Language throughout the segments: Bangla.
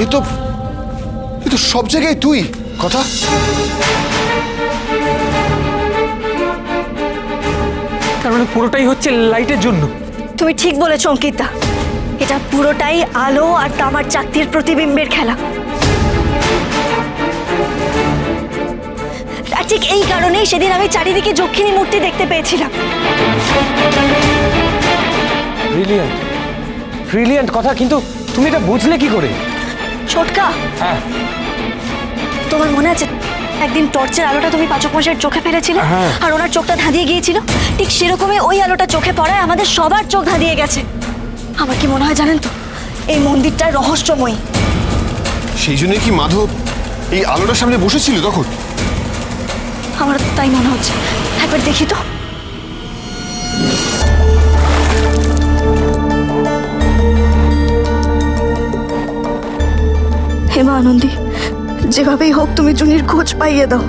এ তো এ তো সব জায়গায় তুই কথা? তার মানে পুরোটাই হচ্ছে লাইটের জন্য। তুমি ঠিক বলেছ অঙ্কিতা। এটা পুরোটাই আলো আর তামার চাকতির প্রতিবিম্বের খেলা। আর ঠিক এই কারণেই সেদিন আমি চারিদিকে যক্ষিণী মূর্তি দেখতে পেয়েছিলাম। ব্রিলিয়ান্ট ব্রিলিয়ান্ট কথা কিন্তু তুমি এটা বুঝলে কি করে? ছোটকা। হ্যাঁ। তোমার মনে আছে একদিন টর্চের আলোটা তুমি পাচক মশাইয়ের চোখে ফেলেছিলে? হ্যাঁ। আর ওনার চোখটা ধাঁধিয়ে গিয়েছিল? ঠিক সেরকমই ওই আলোটা চোখে পড়ায় আমাদের সবার চোখ ধাঁধিয়ে গেছে। আমার কি মনে হয় জানেন তো? এই মন্দিরটা রহস্যময়ী। সেই জন্য কি মাধব এই আলোটার সামনে বসেছিল তখন? আমার তাই মনে হচ্ছে। একবার দেখি তো। হেমা আনন্দী, যেভাবেই হোক তুমি জুনির খোঁজ পাইয়ে দাও।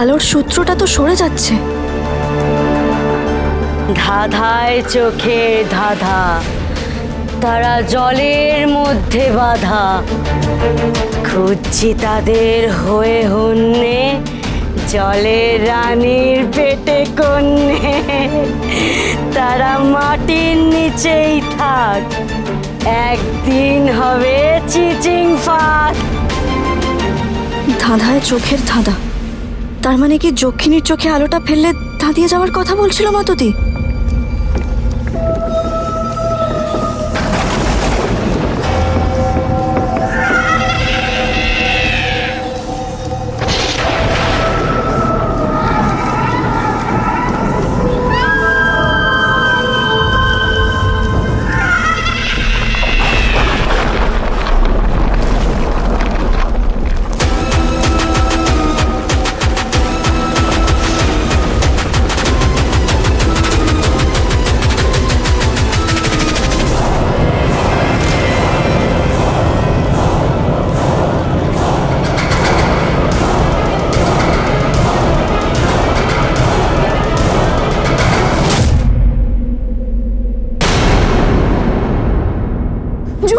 আলোর সূত্রটা তো সরে যাচ্ছে। ধাঁধায় চোখের ধাঁধা, তারা জলের মধ্যে বাধা। খুঁজছি তাদের হয়ে হন্যে, জলের রানীর পেটে কন্যে। তারা মাটির নিচেই থাক। একদিন হবে চিচিং ফাঁক। ধাঁধায় চোখের ধাঁধা। তার মানে কি যক্ষিণীর চোখে আলোটা ফেললে ধাঁধিয়ে যাওয়ার কথা বলছিল মাতুতি?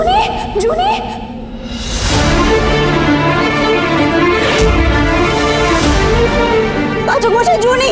জুনি জুনি। পাচক মশাই জুনি।